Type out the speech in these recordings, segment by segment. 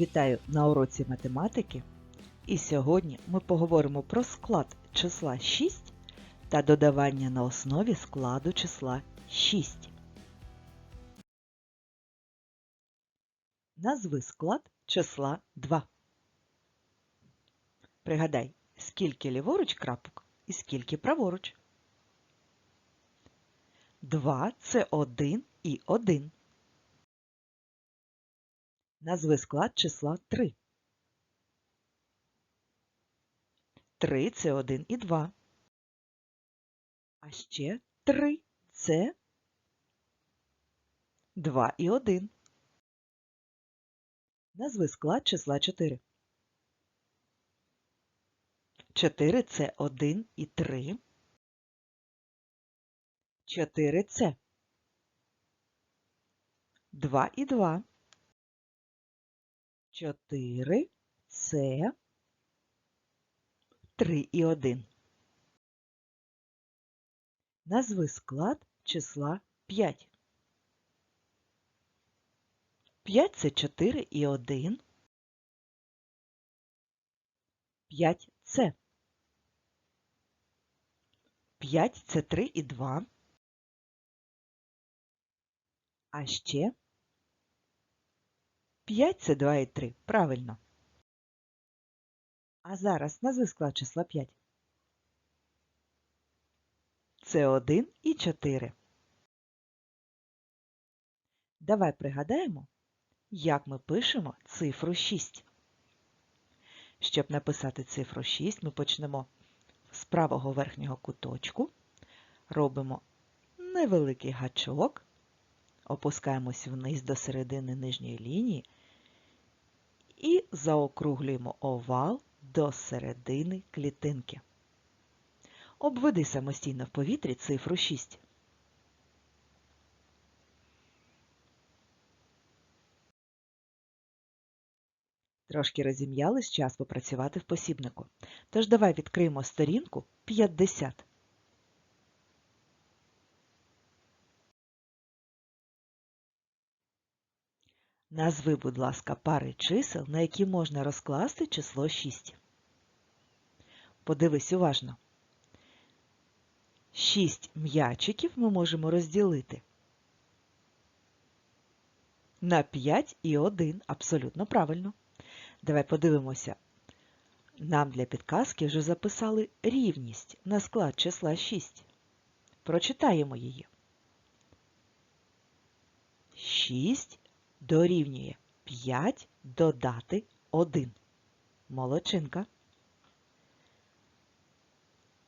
Вітаю на уроці математики. І сьогодні ми поговоримо про склад числа 6 та додавання на основі складу числа 6. Назви склад числа 2. Пригадай, скільки ліворуч крапок і скільки праворуч. 2 – це 1 і 1. Назви склад числа 3. 3 – це 1 і 2. А ще 3 – це 2 і 1. Назви склад числа 4. 4 – це 1 і 3. 4 – це 2 і 2. 4 це 3 і 1. Назви склад числа 5. 5 це 4 і 1. 5 це 5 це 3 і 2. А ще 5 це 2 і 3. Правильно. А зараз назви склад числа 5. Це 1 і 4. Давай пригадаємо, як ми пишемо цифру 6. Щоб написати цифру 6, ми почнемо з правого верхнього куточку, робимо невеликий гачок, опускаємось вниз до середини нижньої лінії і заокруглюємо овал до середини клітинки. Обведи самостійно в повітрі цифру 6. Трошки розім'ялись час попрацювати в посібнику. Тож давай відкриємо сторінку 50. Назви, будь ласка, пари чисел, на які можна розкласти число 6. Подивись уважно. 6 м'ячиків ми можемо розділити на 5 і 1. Абсолютно правильно. Давай подивимося. Нам для підказки вже записали рівність на склад числа 6. Прочитаємо її. 6 дорівнює 5 додати 1. Молодчинка.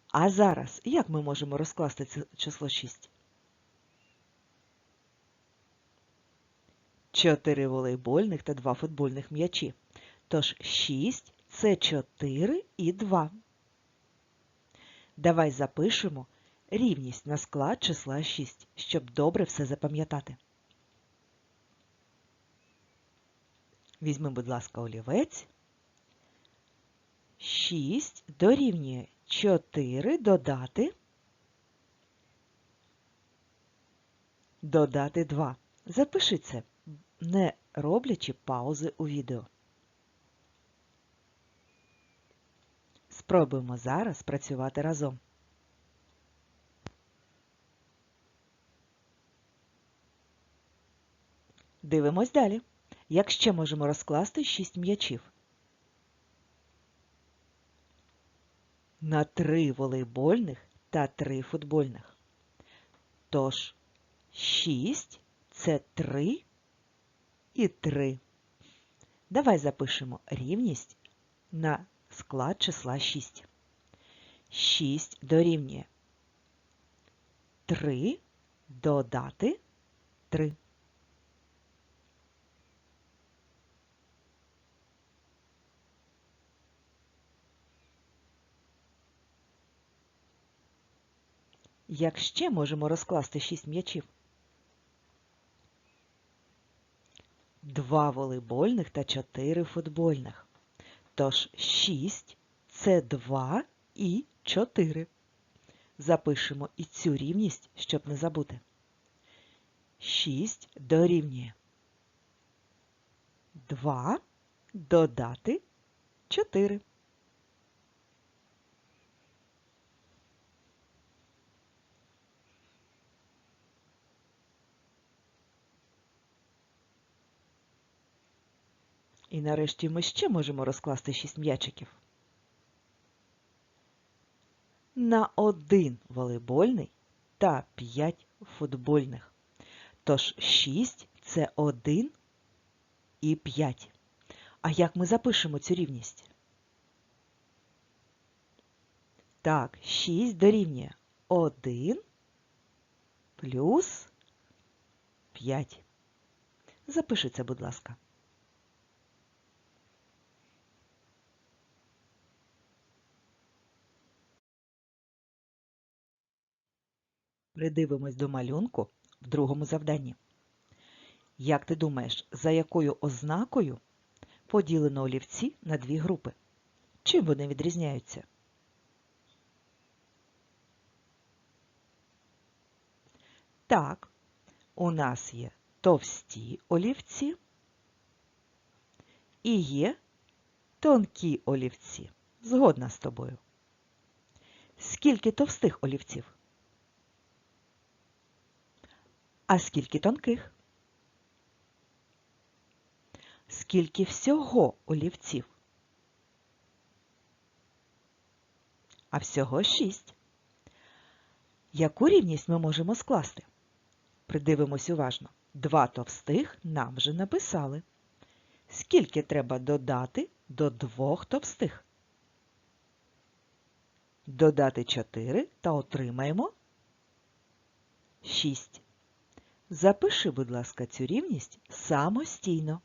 А зараз як ми можемо розкласти це число 6? 4 волейбольних та 2 футбольних м'ячі. Тож 6 це 4 і 2. Давай запишемо рівність на склад числа 6, щоб добре все запам'ятати. Візьми, будь ласка, олівець. 6 дорівнює 4 додати. Додати 2. Запиши це, не роблячи паузи у відео. Спробуємо зараз працювати разом. Дивимось далі. Як ще можемо розкласти 6 м'ячів? На 3 волейбольних та 3 футбольних. Тож 6 це 3 і 3. Давай запишемо рівність на склад числа 6. 6 дорівнює 3 додати 3. Як ще можемо розкласти 6 м'ячів? Два волейбольних та 4 футбольних. Тож 6 це 2 і 4. Запишемо і цю рівність, щоб не забути. 6 дорівнює 2 додати 4. І нарешті ми ще можемо розкласти 6 м'ячиків. На один волейбольний та 5 футбольних. Тож 6 це 1 і 5. А як ми запишемо цю рівність? Так, 6 дорівнює 1 плюс 5. Запиши це, будь ласка. Придивимось до малюнку в другому завданні. Як ти думаєш, за якою ознакою поділено олівці на дві групи? Чим вони відрізняються? Так, у нас є товсті олівці і є тонкі олівці. Згодна з тобою. Скільки товстих олівців? А скільки тонких? Скільки всього олівців? А всього шість. Яку рівність ми можемо скласти? Придивимось уважно. Два товстих нам вже написали. Скільки треба додати до двох товстих? Додати 4 та отримаємо 6. Запиши, будь ласка, цю рівність самостійно.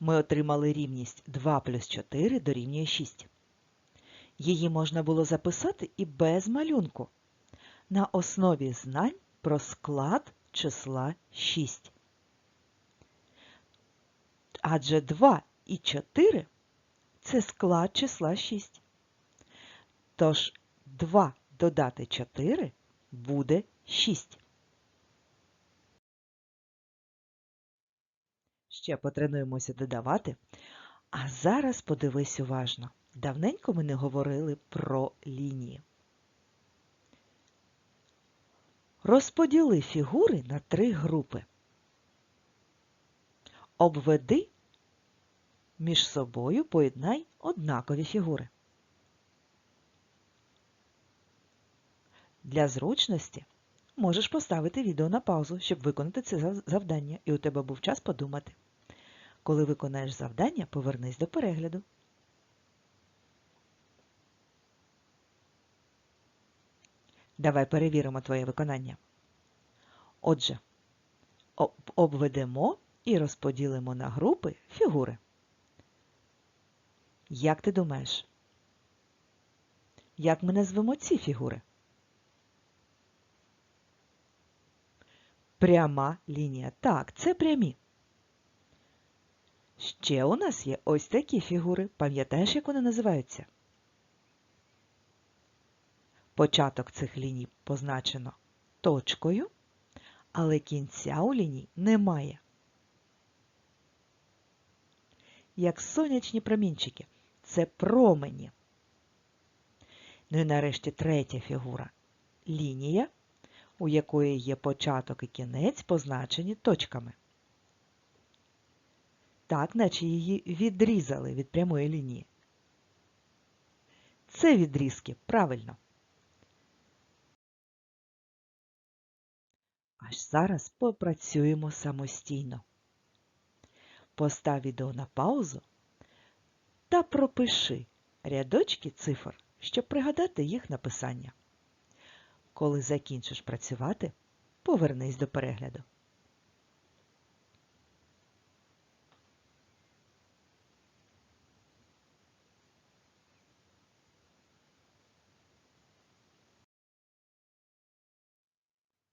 Ми отримали рівність 2 плюс 4 дорівнює 6. Її можна було записати і без малюнку на основі знань про склад числа 6. Адже 2 і 4 це склад числа 6. Тож 2 додати 4 буде 6. Ще потренуємося додавати. А зараз подивись уважно. Давненько ми не говорили про лінії. Розподіли фігури на три групи. Обведи між собою поєднай однакові фігури. Для зручності можеш поставити відео на паузу, щоб виконати це завдання, і у тебе був час подумати. Коли виконаєш завдання, повернись до перегляду. Давай перевіримо твоє виконання. Отже, обведемо і розподілимо на групи фігури. Як ти думаєш? Як ми назвемо ці фігури? Пряма лінія. Так, це прямі. Ще у нас є ось такі фігури. Пам'ятаєш, як вони називаються? Початок цих ліній позначено точкою, але кінця у ліній немає. Як сонячні промінчики. Це промені. Ну і нарешті третя фігура лінія, у якої є початок і кінець, позначені точками. Так, наче її відрізали від прямої лінії. Це відрізки правильно. Аж зараз попрацюємо самостійно. Постав відео на паузу та пропиши рядочки цифр, щоб пригадати їх написання. Коли закінчиш працювати, повернись до перегляду.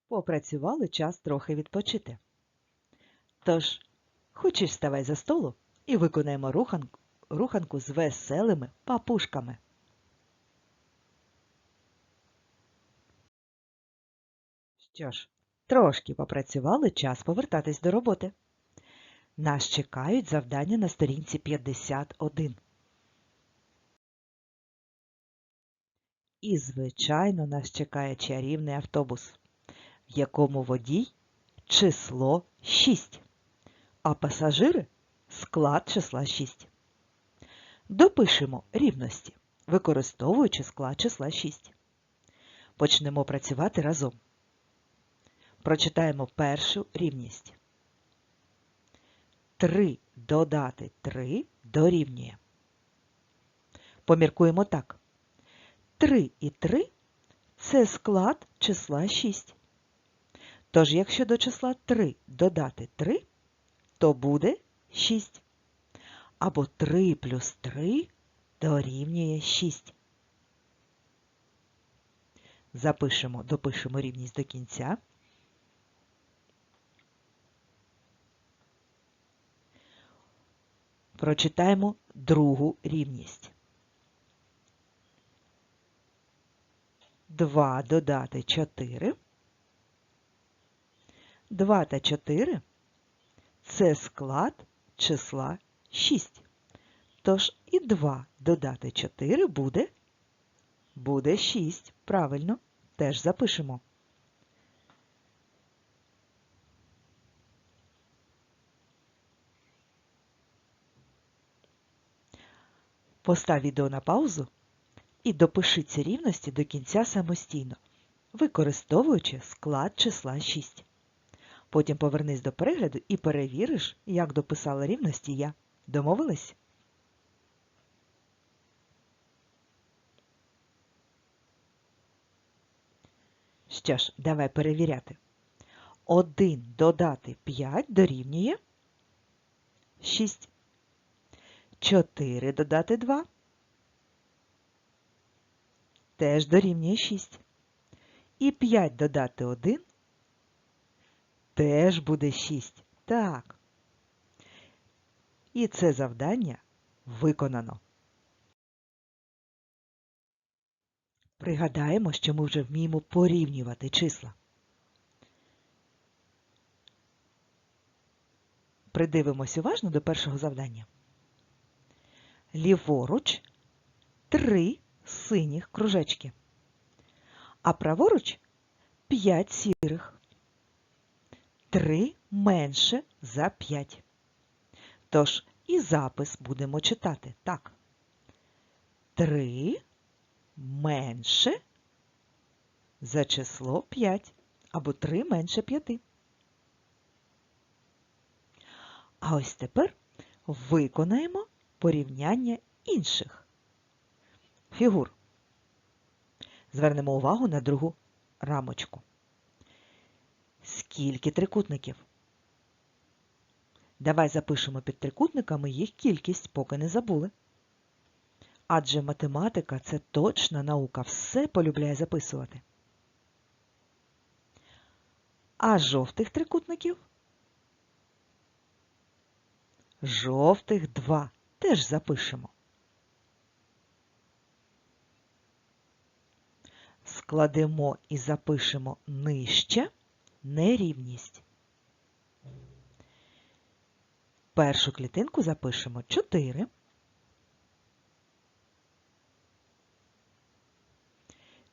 Попрацювали час трохи відпочити. Тож, хочеш ставай за столу і виконаємо руханку, руханку з веселими папушками. Що ж, трошки попрацювали час повертатись до роботи. Нас чекають завдання на сторінці 51. І, звичайно, нас чекає чарівний автобус, в якому водій число 6, а пасажири склад числа 6. Допишемо рівності, використовуючи склад числа 6. Почнемо працювати разом. Прочитаємо першу рівність. 3 додати 3 дорівнює. Поміркуємо так. 3 і 3 це склад числа 6. Тож, якщо до числа 3 додати 3, то буде 6. Або 3 плюс 3 дорівнює 6. Запишемо, допишемо рівність до кінця. Прочитаємо другу рівність. 2 додати 4. 2 та 4 це склад числа 6. Тож і 2 додати 4 буде, буде 6. Правильно, теж запишемо. Постав відео на паузу і допиши ці рівності до кінця самостійно, використовуючи склад числа 6. Потім повернись до перегляду і перевіриш, як дописала рівності я. Домовились? Що ж, давай перевіряти. 1 додати 5 дорівнює 6. 4 додати 2 теж дорівнює 6. І 5 додати 1 теж буде 6. Так. І це завдання виконано. Пригадаємо, що ми вже вміємо порівнювати числа. Придивимось уважно до першого завдання. Ліворуч три синіх кружечки, а праворуч п'ять сірих. Три менше за п'ять. Тож і запис будемо читати так. Три менше за число 5 або 3 менше 5. А ось тепер виконаємо порівняння інших фігур. Звернемо увагу на другу рамочку. Скільки трикутників? Давай запишемо під трикутниками їх кількість, поки не забули. Адже математика це точна наука, все полюбляє записувати. А жовтих трикутників? Жовтих два. Теж запишемо. Складемо і запишемо нижче нерівність. Першу клітинку запишемо 4.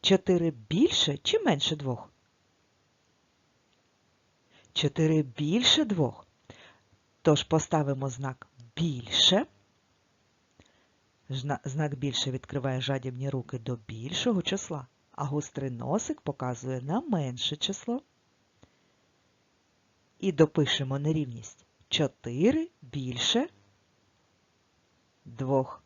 Чотири більше чи менше двох? Чотири більше двох. Тож поставимо знак більше. Знак більше відкриває жадібні руки до більшого числа, а гострий носик показує на менше число. І допишемо нерівність 4 більше 2.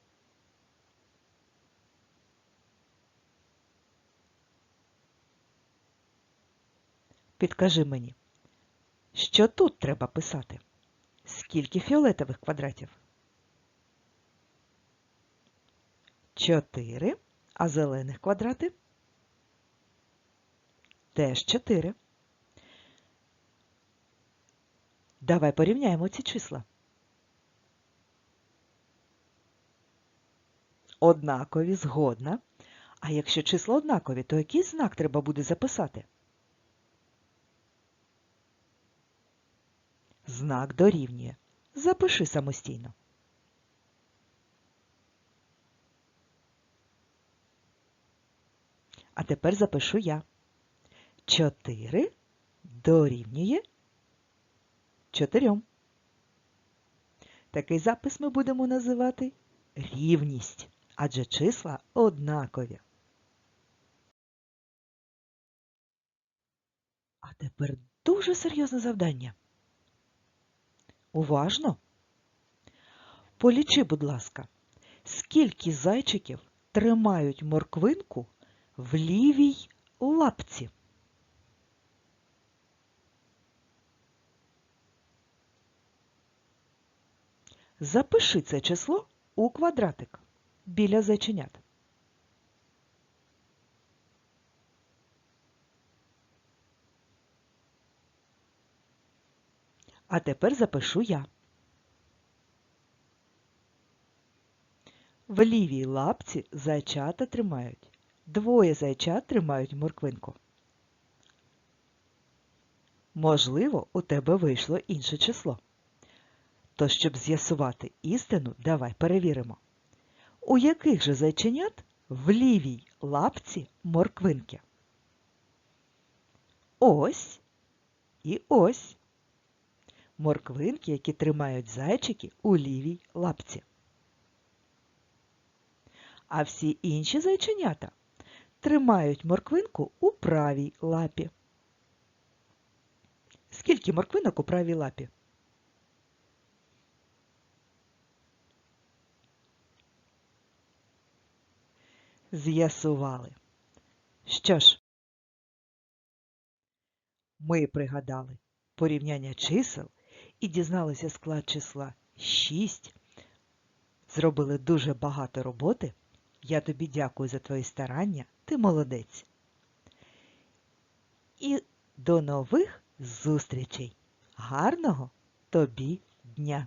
Підкажи мені, що тут треба писати? Скільки фіолетових квадратів? Чотири. А зелених квадрати? Теж чотири. Давай порівняємо ці числа. Однакові згодна. А якщо числа однакові, то який знак треба буде записати? Знак дорівнює. Запиши самостійно. А тепер запишу я. 4 дорівнює 4. Такий запис ми будемо називати рівність, адже числа однакові. А тепер дуже серйозне завдання. Уважно. Полічи, будь ласка, скільки зайчиків тримають морквинку в лівій лапці. Запиши це число у квадратик біля зайченят. А тепер запишу я. В лівій лапці зайчата тримають. Двоє зайчат тримають морквинку. Можливо, у тебе вийшло інше число. То, щоб з'ясувати істину, давай перевіримо. У яких же зайченят в лівій лапці морквинки? Ось і ось. Морквинки, які тримають зайчики у лівій лапці. А всі інші зайченята тримають морквинку у правій лапі. Скільки морквинок у правій лапі? З'ясували. Що ж, ми пригадали порівняння чисел і дізналися склад числа 6. Зробили дуже багато роботи. Я тобі дякую за твої старання, ти молодець. І до нових зустрічей. Гарного тобі дня!